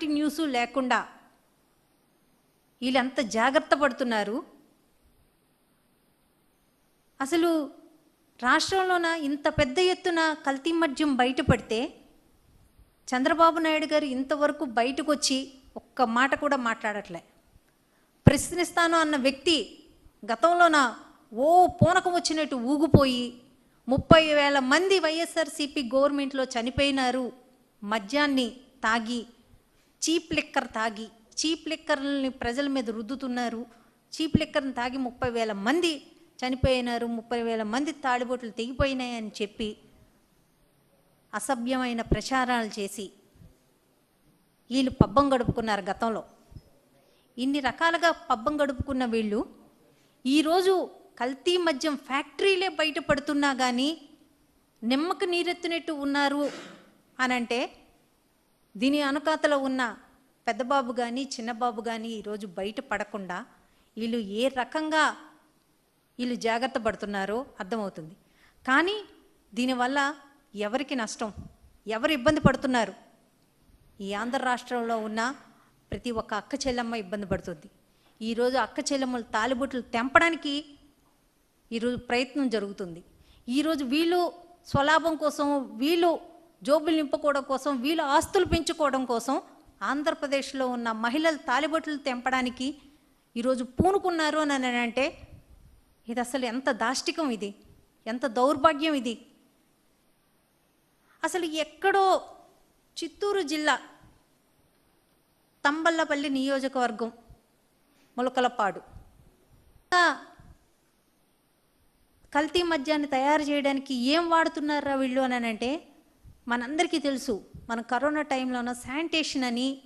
ఎలాంటి న్యూస్ లేకుండా వీళ్ళంత జాగ్రత్త పడుతున్నారు? అసలు రాష్ట్రంలోన ఇంత పెద్ద ఎత్తున కల్తీ మద్యం బయటపడితే చంద్రబాబు నాయుడు గారు ఇంతవరకు బయటకు వచ్చి ఒక్క మాట కూడా మాట్లాడట్లే. ప్రశ్నిస్తాను అన్న వ్యక్తి గతంలోన ఓ పూనకం వచ్చినట్టు ఊగిపోయి ముప్పై వేల మంది వైఎస్ఆర్సీపీ గవర్నమెంట్లో చనిపోయినారు. మద్యాన్ని తాగి చీప్ లిక్కర్ తాగి చీప్ లిక్కర్ని ప్రజల మీద రుద్దుతున్నారు. చీప్ లిక్కర్ని తాగి ముప్పై వేల మంది చనిపోయినారు ముప్పై వేల మంది తాడిబొట్లు తెగిపోయినాయని చెప్పి అసభ్యమైన ప్రచారాలు చేసి వీళ్ళు పబ్బం గడుపుకున్నారు గతంలో. ఇన్ని రకాలుగా పబ్బం గడుపుకున్న వీళ్ళు ఈరోజు కల్తీ మద్యం ఫ్యాక్టరీలే బయటపడుతున్నా కానీ నిమ్మకు నీరెత్తినట్టు ఉన్నారు అని అంటే దీని అనుకాతలో ఉన్న పెద్దబాబు కానీ చిన్నబాబు కానీ ఈరోజు బయట పడకుండా వీళ్ళు ఏ రకంగా వీళ్ళు జాగ్రత్త పడుతున్నారో అర్థమవుతుంది. కానీ దీనివల్ల ఎవరికి నష్టం? ఎవరు ఇబ్బంది పడుతున్నారు? ఈ ఆంధ్ర రాష్ట్రంలో ఉన్న ప్రతి ఒక్క అక్క చెల్లెమ్మ ఇబ్బంది పడుతుంది. ఈరోజు అక్క చెల్లెమ్మలు తాలిబొట్లు తెంపడానికి ఈరోజు ప్రయత్నం జరుగుతుంది. ఈరోజు వీళ్ళు స్వలాభం కోసం వీళ్ళు జోబులు నింపుకోవడం కోసం వీళ్ళు ఆస్తులు పెంచుకోవడం కోసం ఆంధ్రప్రదేశ్లో ఉన్న మహిళలు తాలిబొట్లు తెంపడానికి ఈరోజు పూనుకున్నారు అని అంటే ఇది అసలు ఎంత దాష్టికం ఇది? ఎంత దౌర్భాగ్యం ఇది? అసలు ఎక్కడో చిత్తూరు జిల్లా తంబల్లపల్లి నియోజకవర్గం ములకలపాడు. కల్తీ మద్యాన్ని తయారు చేయడానికి ఏం వాడుతున్నారా వీళ్ళు అని అంటే మనందరికీ తెలుసు మన కరోనా టైంలోన శానిటేషన్ అని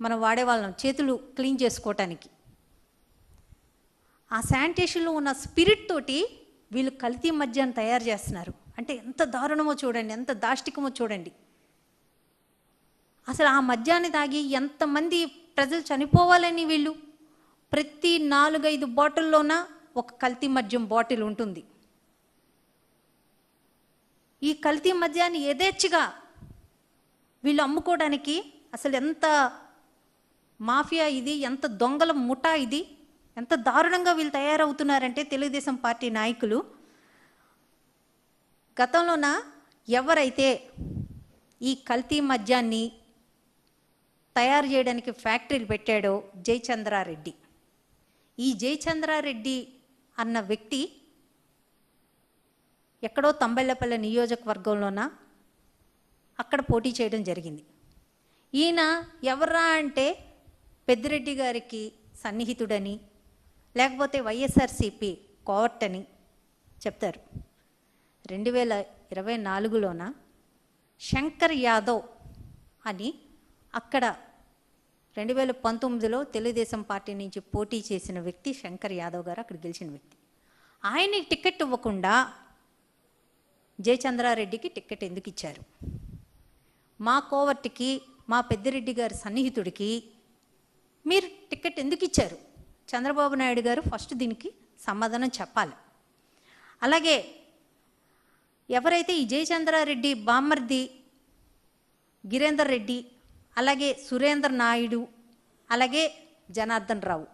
మనం వాడేవాళ్ళం చేతులు క్లీన్ చేసుకోవటానికి. ఆ శానిటేషన్లో ఉన్న స్పిరిట్ తోటి వీళ్ళు కల్తీ మద్యాన్ని తయారు చేస్తున్నారు. అంటే ఎంత దారుణమో చూడండి ఎంత దాష్టికమో చూడండి. అసలు ఆ మద్యాన్ని తాగి ఎంతమంది ప్రజలు చనిపోవాలని వీళ్ళు? ప్రతి నాలుగైదు బాటిల్లోన ఒక కల్తీ మద్యం బాటిల్ ఉంటుంది. ఈ కల్తీ మద్యాన్ని యథేచ్ఛగా వీళ్ళు అమ్ముకోవడానికి అసలు ఎంత మాఫియా ఇది ఎంత దొంగల ముఠా ఇది ఎంత దారుణంగా వీళ్ళు తయారవుతున్నారంటే తెలుగుదేశం పార్టీ నాయకులు. గతంలోన ఎవరైతే ఈ కల్తీ మద్యాన్ని తయారు చేయడానికి ఫ్యాక్టరీలు పెట్టాడో జయచంద్రారెడ్డి. ఈ జయచంద్రారెడ్డి అన్న వ్యక్తి ఎక్కడో తంబెల్లపల్లె నియోజకవర్గంలోన? అక్కడ పోటీ చేయడం జరిగింది. ఈయన ఎవర్రా అంటే పెద్దిరెడ్డి గారికి సన్నిహితుడని లేకపోతే వైఎస్ఆర్సిపి కోవర్ట్ అని చెప్తారు. రెండు వేల ఇరవై నాలుగులోన? శంకర్ యాదవ్ అని అక్కడ రెండు వేల పంతొమ్మిదిలో తెలుగుదేశం పార్టీ నుంచి పోటీ చేసిన వ్యక్తి శంకర్ యాదవ్ గారు అక్కడ గెలిచిన వ్యక్తి. ఆయనకి టికెట్ ఇవ్వకుండా జయచంద్రారెడ్డికి టిక్కెట్ ఎందుకు ఇచ్చారు మా కోవర్టికి మా పెద్దిరెడ్డి గారి సన్నిహితుడికి మీరు టిక్కెట్ ఎందుకు ఇచ్చారు చంద్రబాబు నాయుడు గారు ఫస్ట్ దీనికి సమాధానం చెప్పాలి. అలాగే ఎవరైతే ఈ జయచంద్రారెడ్డి బామ్మర్ది గిరేందర్ రెడ్డి అలాగే సురేంద్ర నాయుడు అలాగే జనార్దన్ రావు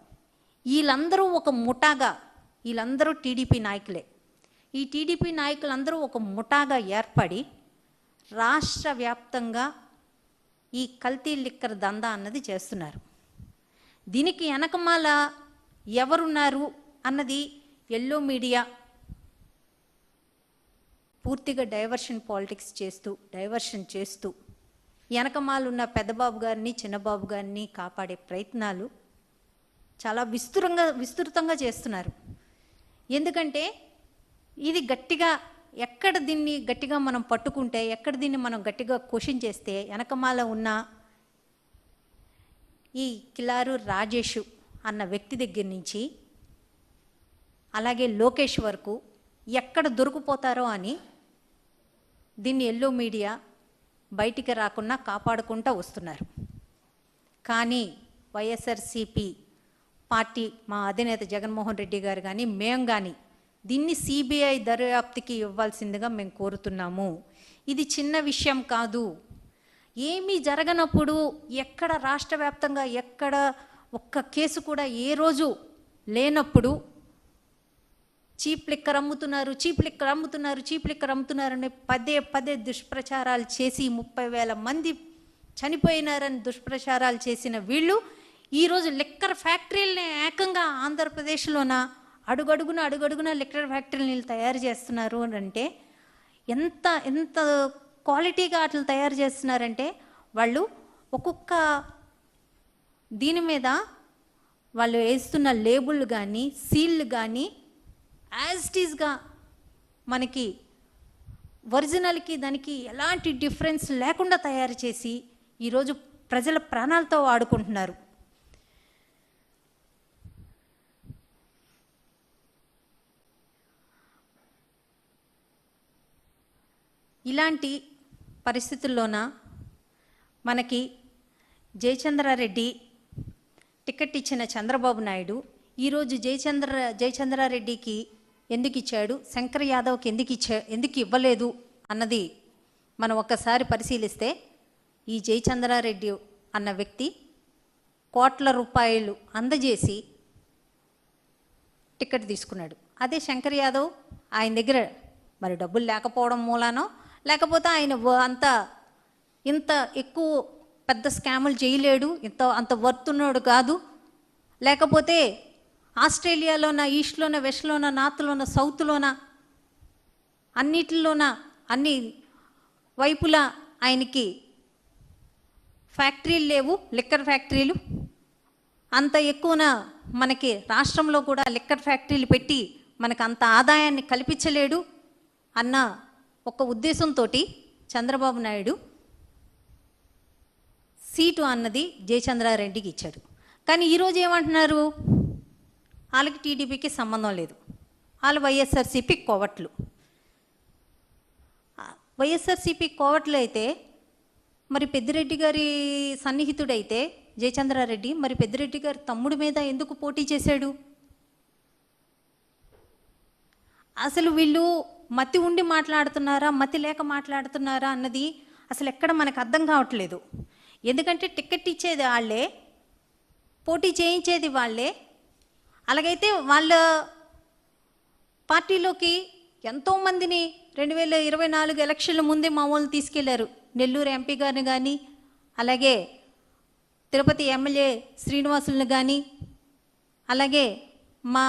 వీళ్ళందరూ ఒక ముఠాగా వీళ్ళందరూ టీడీపీ నాయకులే. ఈ టీడీపీ నాయకులందరూ ఒక ముఠాగా ఏర్పడి రాష్ట్ర వ్యాప్తంగా ఈ కల్తీ లిక్కర్ దందా అన్నది చేస్తున్నారు. దీనికి వెనకమాల ఎవరున్నారు అన్నది ఎల్లో మీడియా పూర్తిగా డైవర్షన్ పాలిటిక్స్ చేస్తూ డైవర్షన్ చేస్తూ వెనకమాలున్న పెద్దబాబు గారిని చిన్నబాబు గారిని కాపాడే ప్రయత్నాలు చాలా విస్తృతంగా విస్తృతంగా చేస్తున్నారు. ఎందుకంటే ఇది గట్టిగా ఎక్కడ దీన్ని గట్టిగా మనం పట్టుకుంటే ఎక్కడ దీన్ని మనం గట్టిగా క్వశ్చన్ చేస్తే వెనకమాల ఉన్న ఈ కిలారు రాజేష్ అన్న వ్యక్తి దగ్గర నుంచి అలాగే లోకేష్ వరకు ఎక్కడ దొరికిపోతారో అని దీన్ని ఎల్లో మీడియా బయటికి రాకుండా కాపాడుకుంటూ వస్తున్నారు. కానీ వైఎస్ఆర్సిపి పార్టీ మా అధినేత జగన్మోహన్ రెడ్డి గారు కానీ మేము కానీ దీన్ని సిబిఐ దర్యాప్తుకి ఇవ్వాల్సిందిగా మేము కోరుతున్నాము. ఇది చిన్న విషయం కాదు. ఏమీ జరగనప్పుడు ఎక్కడ రాష్ట్ర వ్యాప్తంగా ఎక్కడ ఒక్క కేసు కూడా ఏ రోజు లేనప్పుడు చీప్ లిక్కర్ అమ్ముతున్నారు చీప్ లిక్కర్ అమ్ముతున్నారు చీప్ లిక్కర్ పదే పదే దుష్ప్రచారాలు చేసి ముప్పై వేల మంది చనిపోయినారని దుష్ప్రచారాలు చేసిన వీళ్ళు ఈరోజు లిక్కర్ ఫ్యాక్టరీలనే ఏకంగా ఆంధ్రప్రదేశ్లోన అడుగడుగున అడుగడుగున లిక్టర్ ఫ్యాక్టరీలు తయారు చేస్తున్నారు అని అంటే ఎంత ఎంత క్వాలిటీగా అట్లా తయారు చేస్తున్నారంటే వాళ్ళు ఒక్కొక్క దీని మీద వాళ్ళు వేస్తున్న లేబుల్ కానీ సీల్లు కానీ యాజ్టీజ్గా మనకి ఒరిజినల్కి దానికి ఎలాంటి డిఫరెన్స్ లేకుండా తయారు చేసి ఈరోజు ప్రజల ప్రాణాలతో ఆడుకుంటున్నారు ఇలాంటి పరిస్థితుల్లోన మనకి జయచంద్రారెడ్డి టికెట్ ఇచ్చిన చంద్రబాబు నాయుడు ఈరోజు జయచంద్ర జయచంద్రారెడ్డికి ఎందుకు ఇచ్చాడు? శంకర్ యాదవ్కి ఎందుకు ఇచ్చా ఎందుకు ఇవ్వలేదు అన్నది మనం ఒక్కసారి పరిశీలిస్తే ఈ జయచంద్రారెడ్డి అన్న వ్యక్తి కోట్ల రూపాయలు అందజేసి టికెట్ తీసుకున్నాడు. అదే శంకర్ యాదవ్ ఆయన దగ్గర మరి డబ్బులు లేకపోవడం మూలానో లేకపోతే ఆయన అంత ఇంత ఎక్కువ పెద్ద స్కాములు చేయలేడు ఇంత అంత వర్తున్నాడు కాదు. లేకపోతే ఆస్ట్రేలియాలోన ఈస్ట్లోన వెస్ట్లోన నార్త్లోన సౌత్లోన అన్నిటిలోన అన్ని వైపులా ఆయనకి ఫ్యాక్టరీలు లేవు లిక్కర్ ఫ్యాక్టరీలు. అంత ఎక్కువన మనకి రాష్ట్రంలో కూడా లిక్కర్ ఫ్యాక్టరీలు పెట్టి మనకు అంత ఆదాయాన్ని కల్పించలేడు అన్న ఒక ఉద్దేశంతో చంద్రబాబు నాయుడు సీటు అన్నది జయచంద్రారెడ్డికి ఇచ్చాడు. కానీ ఈరోజు ఏమంటున్నారు? వాళ్ళకి టీడీపీకి సంబంధం లేదు. వాళ్ళు వైఎస్ఆర్సీపీ కోవట్లు. వైఎస్ఆర్సీపీ కోవట్లు అయితే మరి పెద్దిరెడ్డి గారి సన్నిహితుడైతే జయచంద్రారెడ్డి మరి పెద్దిరెడ్డి గారి తమ్ముడి మీద ఎందుకు పోటీ చేశాడు? అసలు వీళ్ళు మతి ఉండి మాట్లాడుతున్నారా మతి లేక మాట్లాడుతున్నారా అన్నది అసలు ఎక్కడ మనకు అర్థం కావట్లేదు. ఎందుకంటే టికెట్ ఇచ్చేది వాళ్ళే పోటీ చేయించేది వాళ్ళే. అలాగైతే వాళ్ళ పార్టీలోకి ఎంతోమందిని రెండు వేల ఇరవై నాలుగు ఎలక్షన్ల ముందే మా వాళ్ళు తీసుకెళ్ళారు. నెల్లూరు ఎంపీ గారిని కానీ అలాగే తిరుపతి ఎమ్మెల్యే శ్రీనివాసులను కానీ అలాగే మా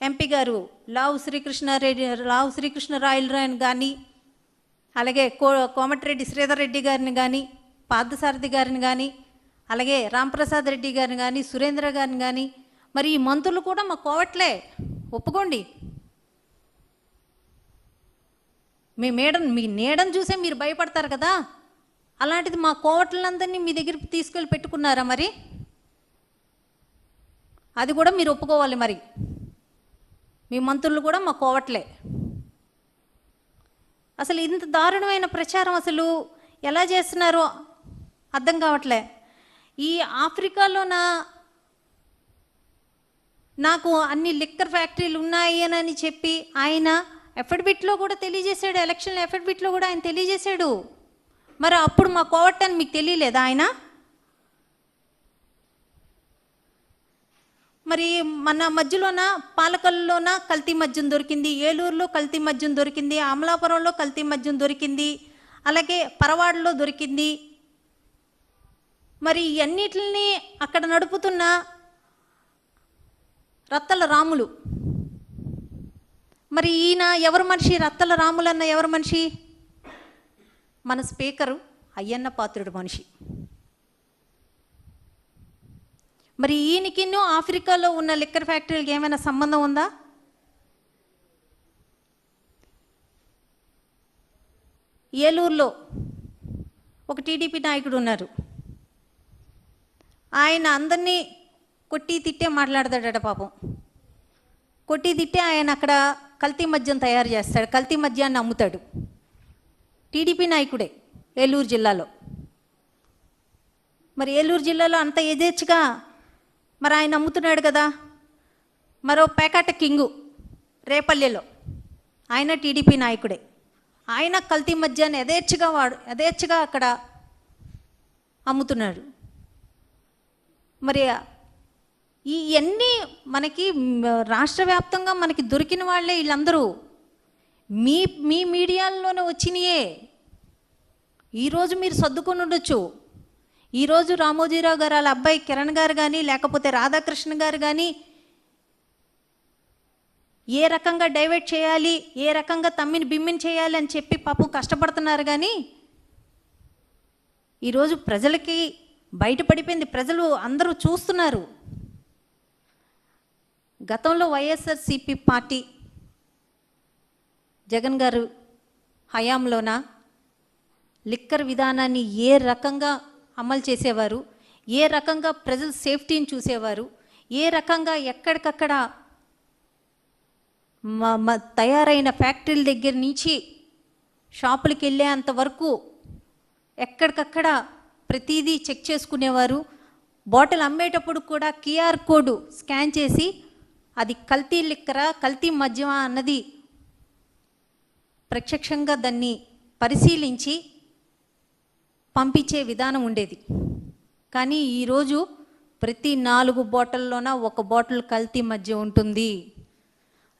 ఎంపీ గారు లావు శ్రీకృష్ణారెడ్డి లావు శ్రీకృష్ణరాయలరాయని కానీ అలాగే కో కోమటిరెడ్డి శ్రీధర్ రెడ్డి గారిని కానీ పార్థసారథి గారిని కానీ అలాగే రాంప్రసాద్ రెడ్డి గారిని కానీ సురేంద్ర గారిని కానీ మరి ఈ మంత్రులు కూడా మా కోవట్లే. ఒప్పుకోండి. మీ మేడం మీ నీడను చూసే మీరు భయపడతారు కదా? అలాంటిది మా కోవట్లందరినీ మీ దగ్గర తీసుకెళ్ళి పెట్టుకున్నారా మరి? అది కూడా మీరు ఒప్పుకోవాలి మరి. మీ మంత్రులు కూడా మా కోవట్లే. అసలు ఇంత దారుణమైన ప్రచారం అసలు ఎలా చేస్తున్నారో అర్థం కావట్లే. ఈ ఆఫ్రికాలో నా నాకు అన్ని లిక్కర్ ఫ్యాక్టరీలు ఉన్నాయి అని చెప్పి ఆయన ఎఫిడవిట్లో కూడా తెలియజేశాడు ఎలక్షన్ ఎఫిడవిట్లో కూడా ఆయన తెలియజేశాడు. మరి అప్పుడు మా కోవట్టని మీకు తెలియలేదా ఆయన? మరి మన మధ్యలోన పాలకల్లోన కల్తీ మద్యం దొరికింది ఏలూరులో కల్తీ మద్యం దొరికింది అమలాపురంలో కల్తీ మద్యం దొరికింది అలాగే పరవాడలో దొరికింది. మరి ఇవన్నిటిని అక్కడ నడుపుతున్న రత్తల రాములు. మరి ఈయన ఎవరు మనిషి? రత్తల రాములన్న ఎవరు మనిషి? మన స్పీకరు అయ్యన్న పాత్రుడు మనిషి. మరి ఈయనకిన్నో ఆఫ్రికాలో ఉన్న లిక్కర్ ఫ్యాక్టరీలకి ఏమైనా సంబంధం ఉందా? ఏలూరులో ఒక టీడీపీ నాయకుడు ఉన్నారు. ఆయన అందరినీ కొట్టి తిట్టే మాట్లాడతాడట పాపం. కొట్టి తిట్టే ఆయన అక్కడ కల్తీ మద్యం తయారు చేస్తాడు కల్తీ మద్యాన్ని అమ్ముతాడు. టీడీపీ నాయకుడే ఏలూరు జిల్లాలో. మరి ఏలూరు జిల్లాలో అంత ఎదేచ్చుగా మరి ఆయన అమ్ముతున్నాడు కదా. మరో పేకాట కింగు రేపల్లెలో. ఆయన టీడీపీ నాయకుడే. ఆయన కల్తీ మధ్యాహ్నం యథేచ్ఛగా వాడు యథేచ్ఛగా అక్కడ అమ్ముతున్నాడు. మరి ఇవన్నీ మనకి రాష్ట్ర వ్యాప్తంగా మనకి దొరికిన వాళ్ళే వీళ్ళందరూ. మీ మీ మీడియాల్లోనే వచ్చినాయే. ఈరోజు మీరు సర్దుకొని ఉండొచ్చు. ఈరోజు రామోజీరావు గారు వాళ్ళ అబ్బాయి కిరణ్ గారు కానీ లేకపోతే రాధాకృష్ణ గారు కానీ ఏ రకంగా డైవర్ట్ చేయాలి ఏ రకంగా తమ్మిని బిమ్మిని చేయాలి అని చెప్పి పాపం కష్టపడుతున్నారు కానీ ఈరోజు ప్రజలకి బయటపడిపోయింది. ప్రజలు అందరూ చూస్తున్నారు. గతంలో వైఎస్ఆర్సిపి పార్టీ జగన్ గారు హయాంలోన లిక్కర్ విధానాన్ని ఏ రకంగా అమలు చేసేవారు. ఏ రకంగా ప్రజల సేఫ్టీని చూసేవారు. ఏ రకంగా ఎక్కడికక్కడ తయారైన ఫ్యాక్టరీల దగ్గర నుంచి షాపులకి వెళ్ళేంత వరకు ఎక్కడికక్కడ ప్రతిదీ చెక్ చేసుకునేవారు. బాటిల్ అమ్మేటప్పుడు కూడా క్యూఆర్ కోడ్ స్కాన్ చేసి అది కల్తీ లిక్కరా కల్తీ మద్యమా అన్నది ప్రత్యక్షంగా దాన్ని పరిశీలించి పంపించే విధానం ఉండేది. కానీ ఈరోజు ప్రతి నాలుగు బాటిల్లోన ఒక బాటిల్ కల్తీ మధ్య ఉంటుంది.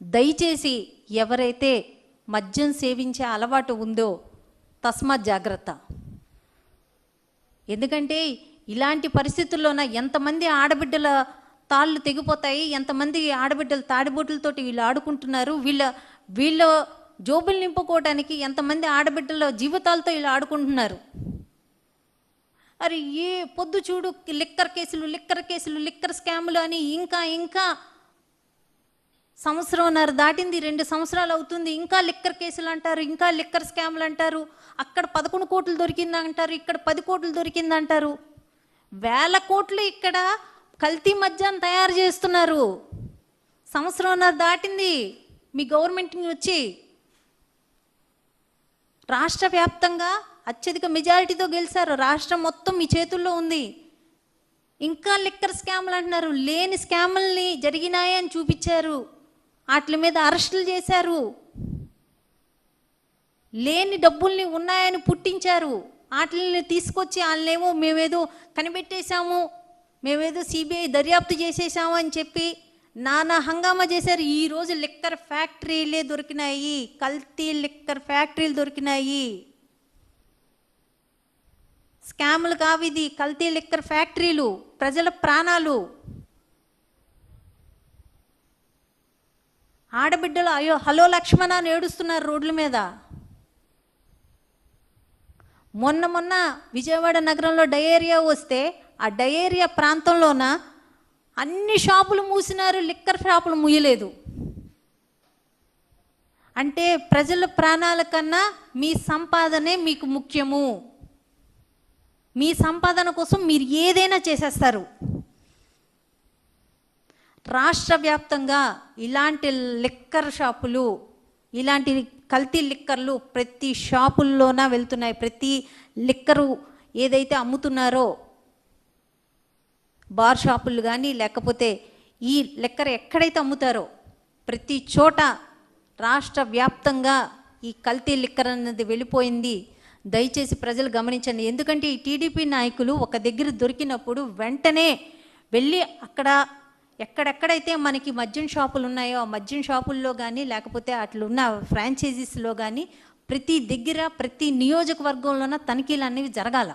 దయచేసి ఎవరైతే మద్యం సేవించే అలవాటు ఉందో తస్మాత్ జాగ్రత్త. ఎందుకంటే ఇలాంటి పరిస్థితుల్లోన ఎంతమంది ఆడబిడ్డల తాళ్ళు తెగిపోతాయి ఎంతమంది ఆడబిడ్డలు తాడిబొట్లతోటి వీళ్ళు ఆడుకుంటున్నారు వీళ్ళ వీళ్ళ జోబులు నింపుకోవడానికి ఎంతమంది ఆడబిడ్డల జీవితాలతో వీళ్ళు ఆడుకుంటున్నారు. అరే ఏ పొద్దు చూడు లిక్కర్ కేసులు లిక్కర్ కేసులు లిక్కర్ స్కాములు అని ఇంకా ఇంకా సంవత్సరంన్నర దాటింది రెండు సంవత్సరాలు అవుతుంది. ఇంకా లిక్కర్ కేసులు అంటారు ఇంకా లిక్కర్ స్కామ్లు అంటారు. అక్కడ పదకొండు కోట్లు దొరికింది అంటారు ఇక్కడ పది కోట్లు దొరికింది అంటారు వేల కోట్లు ఇక్కడ కల్తీ మద్యాన్ని తయారు చేస్తున్నారు. సంవత్సరంన్నర దాటింది. మీ గవర్నమెంట్ని వచ్చి రాష్ట్ర వ్యాప్తంగా అత్యధిక మెజారిటీతో గెలిచారు. రాష్ట్రం మొత్తం మీ చేతుల్లో ఉంది. ఇంకా లిక్కర్ స్కామ్లు అంటున్నారు. లేని స్కాముల్ని జరిగినాయని చూపించారు. వాటి మీద అరెస్టులు చేశారు. లేని డబ్బుల్ని ఉన్నాయని పుట్టించారు. వాటిని తీసుకొచ్చి వాళ్ళనేమో మేమేదో కనిపెట్టేశాము. మేమేదో సిబిఐ దర్యాప్తు చేసేసాము అని చెప్పి నానా హంగామా చేశారు. ఈరోజు లిక్కర్ ఫ్యాక్టరీలే దొరికినాయి. కల్తీ లిక్కర్ ఫ్యాక్టరీలు దొరికినాయి. స్కాములు కావిది కల్తీ లిక్కర్ ఫ్యాక్టరీలు ప్రజల ప్రాణాలు. ఆడబిడ్డలు అయ్యో హలో లక్ష్మణ అని ఏడుస్తున్నారు రోడ్ల మీద. మొన్న మొన్న విజయవాడ నగరంలో డయేరియా వస్తే ఆ డయేరియా ప్రాంతంలోన అన్ని షాపులు మూసినారు లిక్కర్ షాపులు మూయలేదు. అంటే ప్రజల ప్రాణాల కన్నా మీ సంపాదనే మీకు ముఖ్యము. మీ సంపాదన కోసం మీరు ఏదైనా చేసేస్తారు. రాష్ట్ర వ్యాప్తంగా ఇలాంటి లిక్కర్ షాపులు ఇలాంటి కల్తీ లిక్కర్లు ప్రతి షాపుల్లోన వెళ్తున్నాయి. ప్రతి లిక్కరు ఏదైతే అమ్ముతున్నారో బార్ షాపులు కానీ లేకపోతే ఈ లిక్కర్ ఎక్కడైతే అమ్ముతారో ప్రతి చోట రాష్ట్ర వ్యాప్తంగా ఈ కల్తీ లిక్కర్ అన్నది వెళ్ళిపోయింది. దయచేసి ప్రజలు గమనించండి. ఎందుకంటే ఈ టీడీపీ నాయకులు ఒక దగ్గర దొరికినప్పుడు వెంటనే వెళ్ళి అక్కడ ఎక్కడెక్కడైతే మనకి మద్యం షాపులు ఉన్నాయో ఆ మద్యం షాపుల్లో కానీ లేకపోతే అట్లున్న ఫ్రాంచైజీస్లో కానీ ప్రతి దగ్గర ప్రతి నియోజకవర్గంలోన తనిఖీలు అనేవి జరగాల.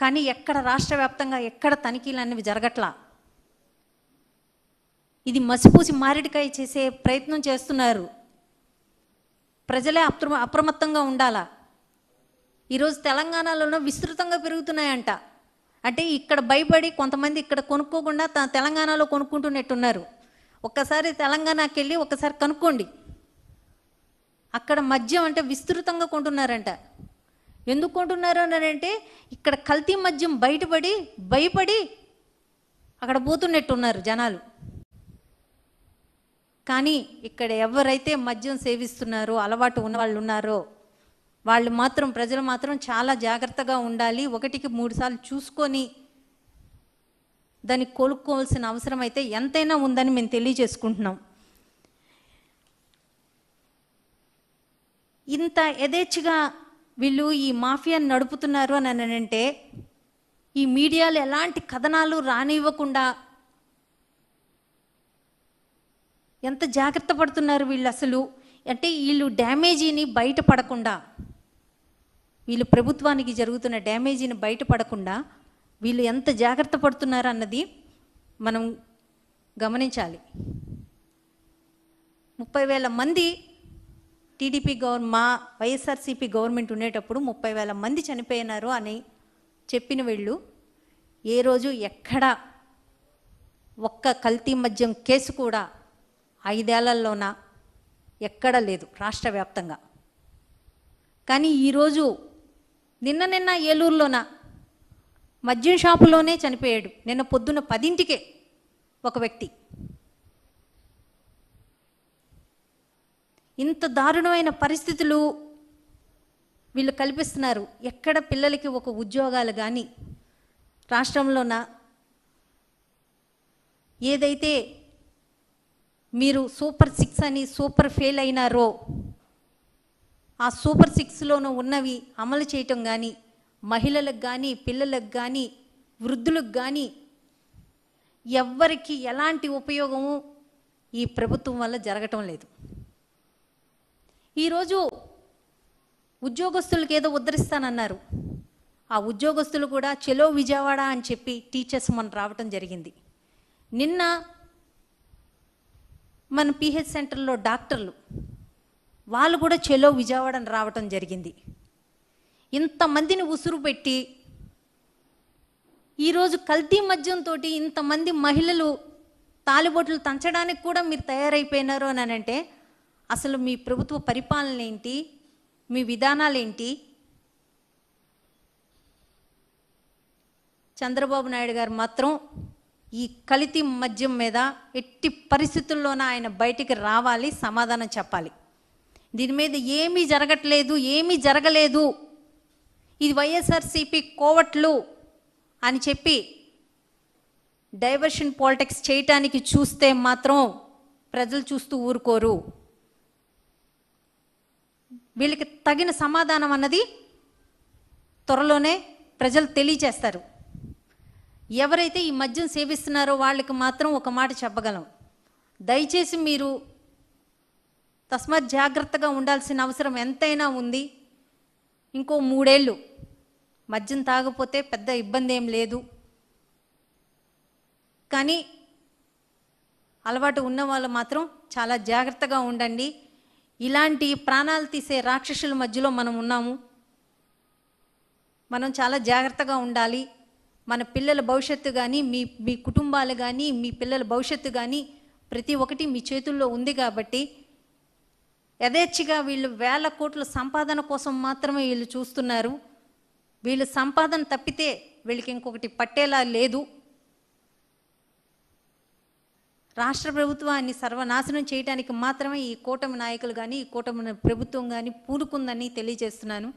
కానీ ఎక్కడ రాష్ట్ర వ్యాప్తంగా ఎక్కడ తనిఖీలు అనేవి జరగట్లా. ఇది మసిపూసి మారేడికాయ చేసే ప్రయత్నం చేస్తున్నారు. ప్రజలే అప్రమ అప్రమత్తంగా ఉండాలా? ఈరోజు తెలంగాణలోనూ విస్తృతంగా పెరుగుతున్నాయంట. అంటే ఇక్కడ భయపడి కొంతమంది ఇక్కడ కొనుక్కోకుండా తన తెలంగాణలో కొనుక్కుంటున్నట్టున్నారు. ఒక్కసారి తెలంగాణకి వెళ్ళి ఒకసారి కనుక్కోండి. అక్కడ మద్యం అంటే విస్తృతంగా కొంటున్నారంట. ఎందుకు కొంటున్నారు అన్నారంటే అంటే ఇక్కడ కల్తీ మద్యం బయటపడి భయపడి అక్కడ పోతున్నట్టున్నారు జనాలు. కానీ ఇక్కడ ఎవరైతే మద్యం సేవిస్తున్నారో అలవాటు ఉన్న వాళ్ళు ఉన్నారో వాళ్ళు మాత్రం ప్రజలు మాత్రం చాలా జాగ్రత్తగా ఉండాలి. ఒకటికి మూడు సార్లు చూసుకొని దాన్ని కొనుక్కోవాల్సిన అవసరం అయితే ఎంతైనా ఉందని మేము తెలియజేసుకుంటున్నాం. ఇంత యథేచ్ఛగా వీళ్ళు ఈ మాఫియాను నడుపుతున్నారు అని అంటే ఈ మీడియాలో ఎలాంటి కథనాలు రానివ్వకుండా ఎంత జాగ్రత్త పడుతున్నారు వీళ్ళు అసలు? అంటే వీళ్ళు డ్యామేజీని బయటపడకుండా. వీళ్ళు ప్రభుత్వానికి జరుగుతున్న డ్యామేజీని బయటపడకుండా వీళ్ళు ఎంత జాగ్రత్త పడుతున్నారు అన్నది మనం గమనించాలి. ముప్పై వేల మంది టీడీపీ గవర్ మా వైఎస్ఆర్సీపీ గవర్నమెంట్ ఉండేటప్పుడు ముప్పై వేల మంది చనిపోయినారు అని చెప్పిన వీళ్ళు ఏ రోజు ఎక్కడ ఒక్క కల్తీ మద్యం కేసు కూడా ఐదేళ్ళలోన ఎక్కడ లేదు రాష్ట్ర వ్యాప్తంగా. కానీ ఈరోజు నిన్న నిన్న ఏలూరులోన మద్యం షాపులోనే చనిపోయాడు. నిన్న పొద్దున పదింటికే ఒక వ్యక్తి. ఇంత దారుణమైన పరిస్థితులు వీళ్ళు కల్పిస్తున్నారు. ఎక్కడ పిల్లలకి ఒక ఉద్యోగాలు కానీ రాష్ట్రంలోన ఏదైతే మీరు సూపర్ సిక్స్ అని సూపర్ ఫెయిల్ అయినారో ఆ సూపర్ సిక్స్లోనూ ఉన్నవి అమలు చేయటం కానీ మహిళలకు కానీ పిల్లలకు కానీ వృద్ధులకు కానీ ఎవ్వరికి ఎలాంటి ఉపయోగము ఈ ప్రభుత్వం వల్ల జరగటం లేదు. ఈరోజు ఉద్యోగస్తులకు ఏదో ఉద్ధరిస్తానన్నారు. ఆ ఉద్యోగస్తులు కూడా చెలో విజయవాడ అని చెప్పి టీచర్స్ మన రావటం జరిగింది. నిన్న మన పిహెచ్ సెంటర్లో డాక్టర్లు వాళ్ళు కూడా చెలో విజయవాడ అని రావటం జరిగింది. ఇంతమందిని ఉసురు పెట్టి ఈరోజు కల్తీ మద్యంతో ఇంతమంది మహిళలు తాలిబొట్లు తంచడానికి కూడా మీరు తయారైపోయినారు అని అంటే అసలు మీ ప్రభుత్వ పరిపాలన ఏంటి? మీ విధానాలు ఏంటి? చంద్రబాబు నాయుడు గారు మాత్రం ఈ కల్తీ మద్యం మీద ఎట్టి పరిస్థితుల్లోన ఆయన బయటికి రావాలి సమాధానం చెప్పాలి. దీని మీద ఏమీ జరగట్లేదు ఏమీ జరగలేదు. ఇది వైఎస్ఆర్సీపీ కోవట్లు అని చెప్పి డైవర్షన్ పాలిటిక్స్ చేయటానికి చూస్తే మాత్రం ప్రజలు చూస్తూ ఊరుకోరు. వీళ్ళకి తగిన సమాధానం అన్నది త్వరలోనే ప్రజలు తెలియచేస్తారు ఎవరైతే ఈ మద్యం సేవిస్తున్నారో వాళ్ళకి మాత్రం ఒక మాట చెప్పగలం. దయచేసి మీరు తస్మాత్ జాగ్రత్తగా ఉండాల్సిన అవసరం ఎంతైనా ఉంది. ఇంకో మూడేళ్ళు. మద్యం తాగపోతే పెద్ద ఇబ్బంది ఏం లేదు. కానీ అలవాటు ఉన్న వాళ్ళు మాత్రం చాలా జాగ్రత్తగా ఉండండి. ఇలాంటి ప్రాణాలు తీసే రాక్షసుల మధ్యలో మనం ఉన్నాము. మనం చాలా జాగ్రత్తగా ఉండాలి. మన పిల్లల భవిష్యత్తు కానీ మీ మీ కుటుంబాలు కానీ మీ పిల్లల భవిష్యత్తు కానీ ప్రతి ఒక్కటి మీ చేతుల్లో ఉంది కాబట్టి యథేచ్ఛగా వీళ్ళు వేల కోట్ల సంపాదన కోసం మాత్రమే వీళ్ళు చూస్తున్నారు. వీళ్ళు సంపాదన తప్పితే వీళ్ళకి ఇంకొకటి పట్టేలా లేదు. రాష్ట్ర ప్రభుత్వాన్ని సర్వనాశనం చేయడానికి మాత్రమే ఈ కూటమి నాయకులు కానీ ఈ కూటమి ప్రభుత్వం కానీ పూనుకుందని తెలియజేస్తున్నాను.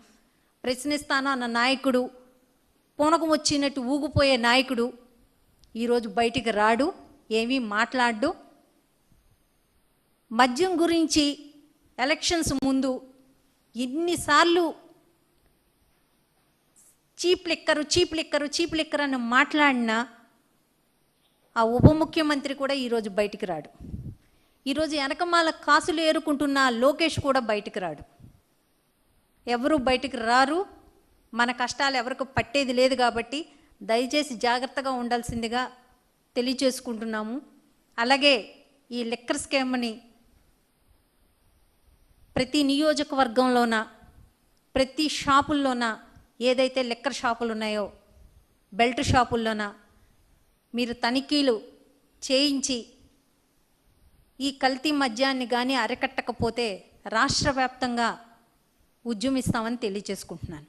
ప్రశ్నిస్తాను అన్న నాయకుడు పూనకం వచ్చినట్టు ఊగిపోయే నాయకుడు ఈరోజు బయటికి రాడు ఏమీ మాట్లాడు. మద్యం గురించి ఎలక్షన్స్ ముందు ఎన్నిసార్లు cheap liquor cheap liquor cheap liquor అని మాట్లాడినా ఆ ఉప ముఖ్యమంత్రి కూడా ఈరోజు బయటికి రాడు. ఈరోజు వెనకమాల కాసులు ఏరుకుంటున్న లోకేష్ కూడా బయటికి రాడు. ఎవరు బయటికి రారు? మన కష్టాలు ఎవరికి పట్టేది లేదు కాబట్టి దయచేసి జాగ్రత్తగా ఉండాల్సిందిగా తెలియచేసుకుంటున్నాము. అలాగే ఈ లిక్కర్ స్కామ్ని ప్రతి నియోజకవర్గంలోన ప్రతి షాపుల్లోన ఏదైతే లిక్కర్ షాపులు ఉన్నాయో బెల్ట్ షాపుల్లోన మీరు తనిఖీలు చేయించి ఈ కల్తీ మద్యాన్ని కానీ అరికట్టకపోతే రాష్ట్ర వ్యాప్తంగా ఉద్యమిస్తామని తెలియచేసుకుంటున్నాను